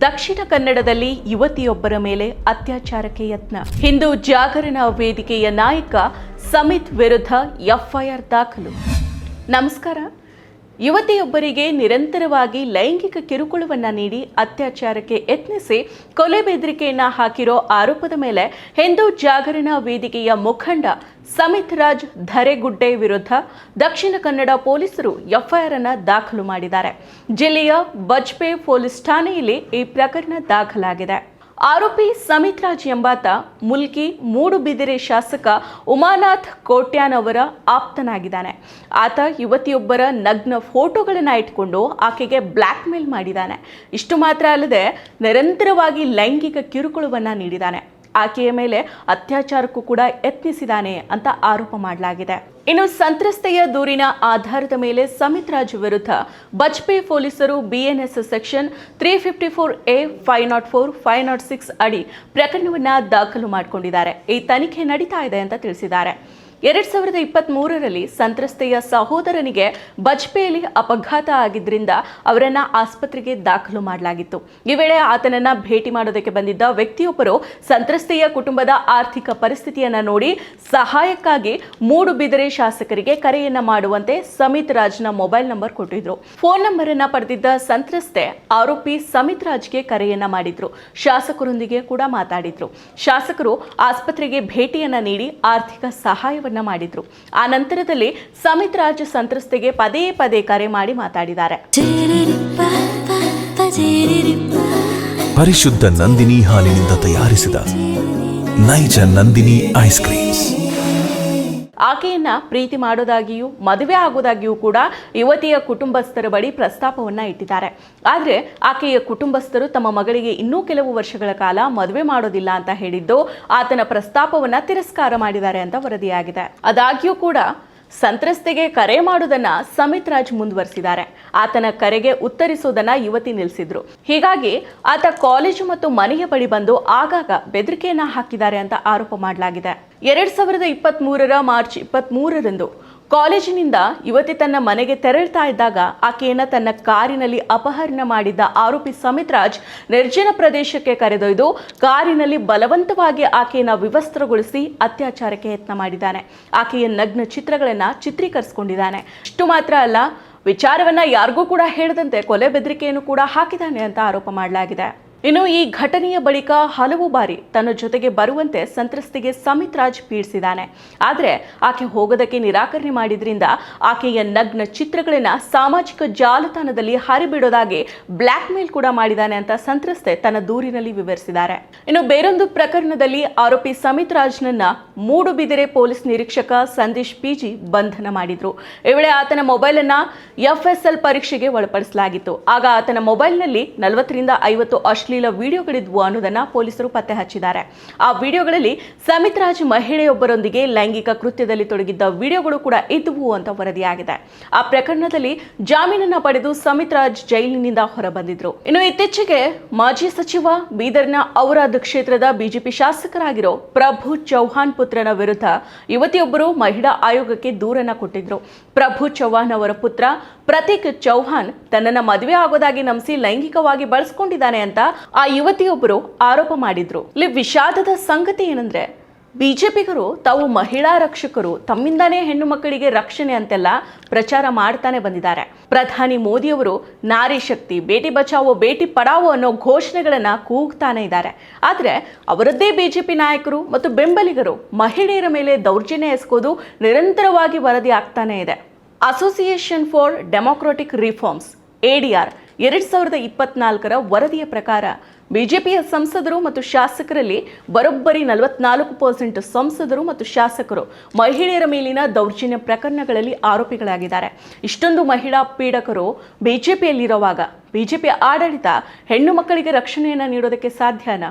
ದಕ್ಷಿಣ ಕನ್ನಡದಲ್ಲಿ ಯುವತಿಯೊಬ್ಬರ ಮೇಲೆ ಅತ್ಯಾಚಾರಕ್ಕೆ ಯತ್ನ. ಹಿಂದೂ ಜಾಗರಣ ವೇದಿಕೆಯ ನಾಯಕ ಸಮಿತ್ ವಿರುದ್ಧ ಎಫ್ಐಆರ್ ದಾಖಲು. ನಮಸ್ಕಾರ. ಯುವತಿಯೊಬ್ಬರಿಗೆ ನಿರಂತರವಾಗಿ ಲೈಂಗಿಕ ಕಿರುಕುಳವನ್ನ ನೀಡಿ ಅತ್ಯಾಚಾರಕ್ಕೆ ಯತ್ನಿಸಿ ಕೊಲೆ ಬೆದರಿಕೆಯನ್ನ ಹಾಕಿರೋ ಆರೋಪದ ಮೇಲೆ ಹಿಂದೂ ಜಾಗರಣ ವೇದಿಕೆಯ ಮುಖಂಡ ಸಮಿತ್ ರಾಜ್ ಧರೆಗುಡ್ಡೆ ವಿರುದ್ಧ ದಕ್ಷಿಣ ಕನ್ನಡ ಪೊಲೀಸರು ಎಫ್ಐಆರ್ ಅನ್ನ ದಾಖಲು ಮಾಡಿದ್ದಾರೆ. ಜಿಲ್ಲೆಯ ಬಜ್ಪೆ ಪೊಲೀಸ್ ಠಾಣೆಯಲ್ಲಿ ಈ ಪ್ರಕರಣ ದಾಖಲಾಗಿದೆ. ಆರೋಪಿ ಸಮಿತ್ ರಾಜ್ ಎಂಬಾತ ಮುಲ್ಕಿ ಮೂಡುಬಿದಿರೆ ಶಾಸಕ ಉಮಾನಾಥ್ ಕೋಟ್ಯಾನ್ ಅವರ ಆಪ್ತನಾಗಿದ್ದಾನೆ. ಆತ ಯುವತಿಯೊಬ್ಬರ ನಗ್ನ ಫೋಟೋಗಳನ್ನು ಇಟ್ಕೊಂಡು ಆಕೆಗೆ ಬ್ಲ್ಯಾಕ್ ಮೇಲ್ ಮಾಡಿದ್ದಾನೆ. ಇಷ್ಟು ಮಾತ್ರ ಅಲ್ಲದೆ ನಿರಂತರವಾಗಿ ಲೈಂಗಿಕ ಕಿರುಕುಳವನ್ನು ನೀಡಿದ್ದಾನೆ. ಆಕೆಯ ಮೇಲೆ ಅತ್ಯಾಚಾರಕ್ಕೂ ಕೂಡ ಯತ್ನಿಸಿದ್ದಾನೆ ಅಂತ ಆರೋಪ ಮಾಡಲಾಗಿದೆ. ಇನ್ನು ಸಂತ್ರಸ್ತೆಯ ದೂರಿನ ಆಧಾರದ ಮೇಲೆ ಸಮಿತ್ ರಾಜ್ ವಿರುದ್ಧ ಬಜ್ಪೆ ಪೊಲೀಸರು BNS section three fifty four A five naught four five naught six ಅಡಿ ಪ್ರಕರಣವನ್ನ ದಾಖಲು ಮಾಡಿಕೊಂಡಿದ್ದಾರೆ. ಈ ತನಿಖೆ ನಡೀತಾ ಇದೆ ಅಂತ ತಿಳಿಸಿದ್ದಾರೆ. ಎರಡ್ ಸಾವಿರದ ಇಪ್ಪತ್ತ್ ಮೂರರಲ್ಲಿ ಸಂತ್ರಸ್ತೆಯ ಸಹೋದರನಿಗೆ ಬಜ್ಪೆಯಲ್ಲಿ ಅಪಘಾತ ಆಗಿದ್ದರಿಂದ ಅವರನ್ನ ಆಸ್ಪತ್ರೆಗೆ ದಾಖಲು ಮಾಡಲಾಗಿತ್ತು. ಈ ವೇಳೆ ಆತನನ್ನ ಭೇಟಿ ಮಾಡೋದಕ್ಕೆ ಬಂದಿದ್ದ ವ್ಯಕ್ತಿಯೊಬ್ಬರು ಸಂತ್ರಸ್ತೆಯ ಕುಟುಂಬದ ಆರ್ಥಿಕ ಪರಿಸ್ಥಿತಿಯನ್ನ ನೋಡಿ ಸಹಾಯಕ್ಕಾಗಿ ಮೂಡುಬಿದಿರೆ ಶಾಸಕರಿಗೆ ಕರೆಯನ್ನ ಮಾಡುವಂತೆ ಸಮಿತ್ ರಾಜ್ನ ಮೊಬೈಲ್ ನಂಬರ್ ಕೊಟ್ಟಿದ್ರು. ಫೋನ್ ನಂಬರ್ ಅನ್ನ ಪಡೆದಿದ್ದ ಸಂತ್ರಸ್ತೆ ಆರೋಪಿ ಸಮಿತ್ ರಾಜ್ಗೆ ಕರೆಯನ್ನ ಮಾಡಿದ್ರು. ಶಾಸಕರೊಂದಿಗೆ ಕೂಡ ಮಾತಾಡಿದ್ರು. ಶಾಸಕರು ಆಸ್ಪತ್ರೆಗೆ ಭೇಟಿಯನ್ನ ನೀಡಿ ಆರ್ಥಿಕ ಸಹಾಯವನ್ನ ಮಾಡಿದ್ರು. ಆ ನಂತರದಲ್ಲಿ ಸಮಿತ್ ರಾಜ್ ಸಂತ್ರಸ್ತೆಗೆ ಪದೇ ಪದೇ ಕರೆ ಮಾಡಿ ಮಾತಾಡಿದ್ದಾರೆ. ಪರಿಶುದ್ಧ ನಂದಿನಿ ಹಾಲಿನಿಂದ ತಯಾರಿಸಿದ ನೈಜ ನಂದಿನಿ ಐಸ್ ಕ್ರೀಮ್ಸ್. ಆಕೆಯನ್ನ ಪ್ರೀತಿ ಮಾಡೋದಾಗಿಯೂ, ಮದುವೆ ಆಗೋದಾಗಿಯೂ ಕೂಡ ಯುವತಿಯ ಕುಟುಂಬಸ್ಥರ ಬಳಿ ಪ್ರಸ್ತಾಪವನ್ನ ಇಟ್ಟಿದ್ದಾರೆ. ಆದರೆ ಆಕೆಯ ಕುಟುಂಬಸ್ಥರು ತಮ್ಮ ಮಗಳಿಗೆ ಇನ್ನೂ ಕೆಲವು ವರ್ಷಗಳ ಕಾಲ ಮದುವೆ ಮಾಡೋದಿಲ್ಲ ಅಂತ ಹೇಳಿದ್ದು, ಆತನ ಪ್ರಸ್ತಾಪವನ್ನ ತಿರಸ್ಕಾರ ಮಾಡಿದ್ದಾರೆ ಅಂತ ವರದಿಯಾಗಿದೆ. ಅದಾಗ್ಯೂ ಕೂಡ ಸಂತ್ರಸ್ತೆಗೆ ಕರೆ ಮಾಡುವುದನ್ನ ಸಮಿತ್ ರಾಜ್ ಮುಂದುವರಿಸಿದ್ದಾರೆ. ಆತನ ಕರೆಗೆ ಉತ್ತರಿಸುವುದನ್ನ ಯುವತಿ ನಿಲ್ಲಿಸಿದ್ರು. ಹೀಗಾಗಿ ಆತ ಕಾಲೇಜು ಮತ್ತು ಮನೆಯ ಬಳಿ ಬಂದು ಆಗಾಗ ಬೆದರಿಕೆಯನ್ನ ಹಾಕಿದ್ದಾರೆ ಅಂತ ಆರೋಪ ಮಾಡಲಾಗಿದೆ. ಎರಡ್ ಸಾವಿರದ ಇಪ್ಪತ್ತ್ ಮಾರ್ಚ್ ಇಪ್ಪತ್ತ್ ಮೂರರಂದು ಕಾಲೇಜಿನಿಂದ ಯುವತಿ ತನ್ನ ಮನೆಗೆ ತೆರಳ್ತಾ ಇದ್ದಾಗ ಆಕೆಯನ್ನ ತನ್ನ ಕಾರಿನಲ್ಲಿ ಅಪಹರಣ ಮಾಡಿದ್ದ ಆರೋಪಿ ಸಮಿತ್ ರಾಜ್ ನಿರ್ಜನ ಪ್ರದೇಶಕ್ಕೆ ಕರೆದೊಯ್ದು ಕಾರಿನಲ್ಲಿ ಬಲವಂತವಾಗಿ ಆಕೆಯನ್ನ ವಿವಸ್ತ್ರಗೊಳಿಸಿ ಅತ್ಯಾಚಾರಕ್ಕೆ ಯತ್ನ ಮಾಡಿದ್ದಾನೆ. ಆಕೆಯ ನಗ್ನ ಚಿತ್ರಗಳನ್ನು ಚಿತ್ರೀಕರಿಸಿಕೊಂಡಿದ್ದಾನೆ. ಇಷ್ಟು ಮಾತ್ರ ಅಲ್ಲ, ವಿಚಾರವನ್ನ ಯಾರಿಗೂ ಕೂಡ ಹೇಳದಂತೆ ಕೊಲೆ ಬೆದರಿಕೆಯನ್ನು ಕೂಡ ಹಾಕಿದ್ದಾನೆ ಅಂತ ಆರೋಪ ಮಾಡಲಾಗಿದೆ. ಇನ್ನು ಈ ಘಟನೆಯ ಬಳಿಕ ಹಲವು ಬಾರಿ ತನ್ನ ಜೊತೆಗೆ ಬರುವಂತೆ ಸಂತ್ರಸ್ತಿಗೆ ಸಮಿತ್ ರಾಜ್ ಪೀಡಿಸಿದ್ದಾನೆ. ಆದರೆ ಆಕೆ ಹೋಗೋದಕ್ಕೆ ನಿರಾಕರಣೆ ಮಾಡಿದ್ರಿಂದ ಆಕೆಯ ನಗ್ನ ಚಿತ್ರಗಳನ್ನ ಸಾಮಾಜಿಕ ಜಾಲತಾಣದಲ್ಲಿ ಹರಿಬಿಡೋದಾಗಿ ಬ್ಲ್ಯಾಕ್ ಮೇಲ್ ಕೂಡ ಮಾಡಿದ್ದಾನೆ ಅಂತ ಸಂತ್ರಸ್ತೆ ತನ್ನ ದೂರಿನಲ್ಲಿ ವಿವರಿಸಿದ್ದಾರೆ. ಇನ್ನು ಬೇರೊಂದು ಪ್ರಕರಣದಲ್ಲಿ ಆರೋಪಿ ಸಮಿತ್ ರಾಜ್ನನ್ನ ಮೂಡುಬಿದಿರೆ ಪೊಲೀಸ್ ನಿರೀಕ್ಷಕ ಸಂದೇಶ್ ಪಿಜಿ ಬಂಧನ ಮಾಡಿದ್ರು. ಈ ವೇಳೆ ಆತನ ಮೊಬೈಲ್ ಅನ್ನ ಎಫ್ಎಸ್ಎಲ್ ಪರೀಕ್ಷೆಗೆ ಒಳಪಡಿಸಲಾಗಿತ್ತು. ಆಗ ಆತನ ಮೊಬೈಲ್ನಲ್ಲಿ ನಲವತ್ತರಿಂದ ಐವತ್ತು ಅಶ್ಲೀಲ ವಿಡಿಯೋಗಳಿದ್ವು ಅನ್ನೋದನ್ನ ಪೊಲೀಸರು ಪತ್ತೆ ಹಚ್ಚಿದ್ದಾರೆ. ಆ ವಿಡಿಯೋಗಳಲ್ಲಿ ಸಮಿತ್ ರಾಜ್ ಮಹಿಳೆಯೊಬ್ಬರೊಂದಿಗೆ ಲೈಂಗಿಕ ಕೃತ್ಯದಲ್ಲಿ ತೊಡಗಿದ್ದ ವಿಡಿಯೋಗಳು ಕೂಡ ಇದ್ವು ಅಂತ ವರದಿಯಾಗಿದೆ. ಆ ಪ್ರಕರಣದಲ್ಲಿ ಜಾಮೀನನ್ನ ಪಡೆದು ಸಮಿತ್ ರಾಜ್ ಜೈಲಿನಿಂದ ಹೊರಬಂದಿದ್ರು. ಇನ್ನು ಇತ್ತೀಚೆಗೆ ಮಾಜಿ ಸಚಿವ ಬೀದರ್ನ ಔರಾದ್ ಕ್ಷೇತ್ರದ ಬಿಜೆಪಿ ಶಾಸಕರಾಗಿರೋ ಪ್ರಭು ಚೌಹಾಣ್ ಪುತ್ರನ ವಿರುದ್ಧ ಯುವತಿಯೊಬ್ಬರು ಮಹಿಳಾ ಆಯೋಗಕ್ಕೆ ದೂರನ್ನ ಕೊಟ್ಟಿದ್ರು. ಪ್ರಭು ಚೌಹಾನ್ ಅವರ ಪುತ್ರ ಪ್ರತೀಕ್ ಚೌಹಾನ್ ತನ್ನನ್ನ ಮದುವೆ ಆಗೋದಾಗಿ ನಂಬಿಸಿ ಲೈಂಗಿಕವಾಗಿ ಬಳಸ್ಕೊಂಡಿದ್ದಾನೆ ಅಂತ ಆ ಯುವತಿಯೊಬ್ಬರು ಆರೋಪ ಮಾಡಿದ್ರು. ಇಲ್ಲಿ ವಿಷಾದದ ಸಂಗತಿ ಏನಂದ್ರೆ, ಬಿಜೆಪಿಗರು ತಾವು ಮಹಿಳಾ ರಕ್ಷಕರು, ತಮ್ಮಿಂದಾನೇ ಹೆಣ್ಣು ಮಕ್ಕಳಿಗೆ ರಕ್ಷಣೆ ಅಂತೆಲ್ಲ ಪ್ರಚಾರ ಮಾಡ್ತಾನೆ ಬಂದಿದ್ದಾರೆ. ಪ್ರಧಾನಿ ಮೋದಿಯವರು ನಾರಿ ಶಕ್ತಿ, ಬೇಟಿ ಬಚಾವೋ, ಬೇಟಿ ಪಡಾವೋ ಅನ್ನೋ ಘೋಷಣೆಗಳನ್ನ ಕೂಗ್ತಾನೆ ಇದ್ದಾರೆ. ಆದರೆ ಅವರದ್ದೇ ಬಿಜೆಪಿ ನಾಯಕರು ಮತ್ತು ಬೆಂಬಲಿಗರು ಮಹಿಳೆಯರ ಮೇಲೆ ದೌರ್ಜನ್ಯ ಎಸಗೋದು ನಿರಂತರವಾಗಿ ವರದಿ ಆಗ್ತಾನೆ ಇದೆ. Association for democratic reforms ADR ಎರಡ್ ಸಾವಿರದ ಇಪ್ಪತ್ನಾಲ್ಕರ ವರದಿಯ ಪ್ರಕಾರ ಬಿಜೆಪಿಯ ಸಂಸದರು ಮತ್ತು ಶಾಸಕರಲ್ಲಿ ಬರೋಬ್ಬರಿ ನಲವತ್ನಾಲ್ಕು ಪರ್ಸೆಂಟ್ ಸಂಸದರು ಮತ್ತು ಶಾಸಕರು ಮಹಿಳೆಯರ ಮೇಲಿನ ದೌರ್ಜನ್ಯ ಪ್ರಕರಣಗಳಲ್ಲಿ ಆರೋಪಿಗಳಾಗಿದ್ದಾರೆ. ಇಷ್ಟೊಂದು ಮಹಿಳಾ ಪೀಡಕರು ಬಿಜೆಪಿಯಲ್ಲಿರುವಾಗ ಬಿಜೆಪಿ ಆಡಳಿತ ಹೆಣ್ಣು ಮಕ್ಕಳಿಗೆ ರಕ್ಷಣೆಯನ್ನು ನೀಡೋದಕ್ಕೆ ಸಾಧ್ಯನಾ?